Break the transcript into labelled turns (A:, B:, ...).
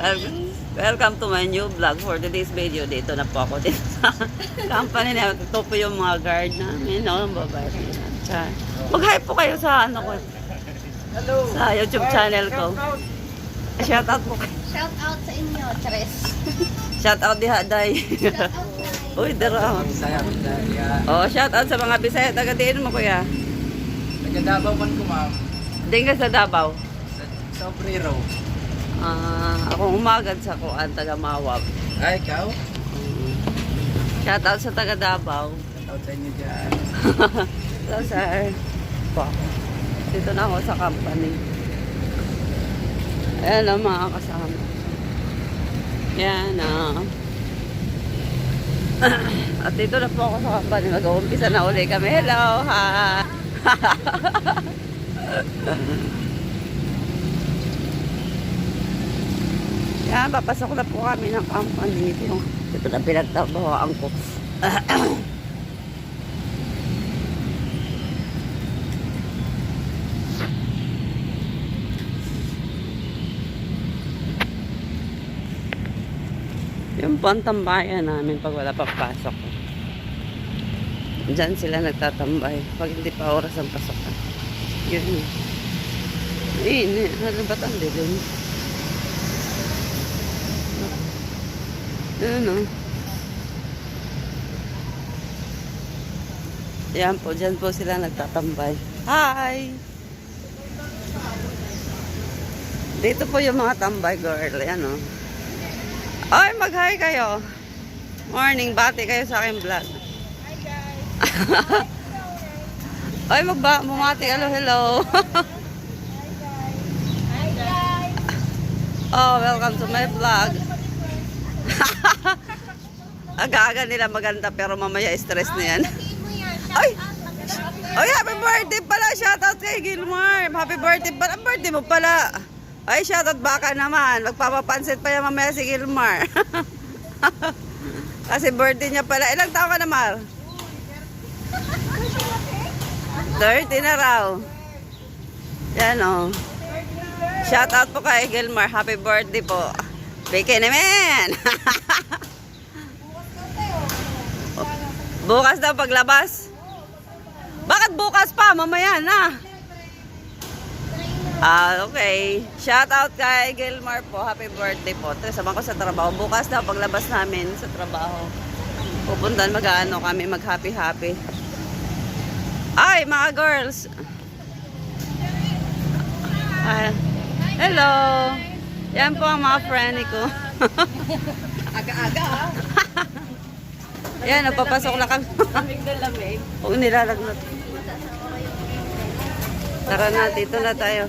A: Welcome to my new vlog for today's video. Dito na po ako din sa company na ito po yung mga guard namin. No, babae. Char. Mag-hi po kayo sa ano ko. Sa YouTube channel ko. Shout out po kayo.
B: Shout out sa inyo, Tres.
A: Shout out diha day.
B: Shout out na
A: Uy, dara. Oh, shout out sa mga Bisaya. Taga diin mo kuya.
C: Nagadabaw man ko ma'am
A: Diyan ka sa Davao.
C: sa, sa Obrero.
A: Ah, ako umagad sa kuan taga Mawab.
C: Ay, ikaw?
A: Shout out sa taga Davao.
C: Shoutout sa inyo dyan.
A: So, sir. Po. Dito na ako sa company. Ayan ang mga kasama. Yan ah. At dito na po ako sa company. Mag-uumpisa na uli kami. Hello, ha. Yan, papasok na po kami ng company. Ito yung ito na pinagtabahoan ko. Yung po ang tambayan namin pag wala papasok. Diyan sila nagtatambay pag hindi pa oras ang pasok. Yun. Eh, ano ba tanda dun? Yun o. Yan po, dyan po sila nagtatambay. Hi! Dito po yung mga tambay girl. Yan o. Ay, mag-hi kayo. Morning, bati kayo sa aking vlog.
B: Hi guys.
A: Ay, magba, bumati. Hello, hello.
B: Hi guys.
A: oh, welcome to my vlog. Aga-aga nila maganda pero mamaya stress na yan. Ay! Ay, happy birthday pala. Shoutout kay Gilmar. Happy birthday pala. Birthday mo pala. Ay, shoutout baka naman. Magpapapansit pa yan mamaya si Gilmar. Kasi birthday niya pala. Ilang taon ka na, Mar? 30 na raw. Yan o. Oh. Shoutout po kay Gilmar. Happy birthday po. Bigyan naman. bukas daw paglabas. Bakit bukas pa? Mamaya na. Ah, okay. Shout out kay Gilmar po. Happy birthday po. Sama ko sa trabaho. Bukas daw paglabas namin sa trabaho. Pupuntan mag-ano kami, mag-happy-happy. Ay, mga girls. Ah, hello. Yan po ang mga friend ko.
B: Aga-aga ah.
A: Yan, napapasok na kami.
B: Lamig na lamig.
A: Huwag nilalagnat. Tara na, dito na tayo.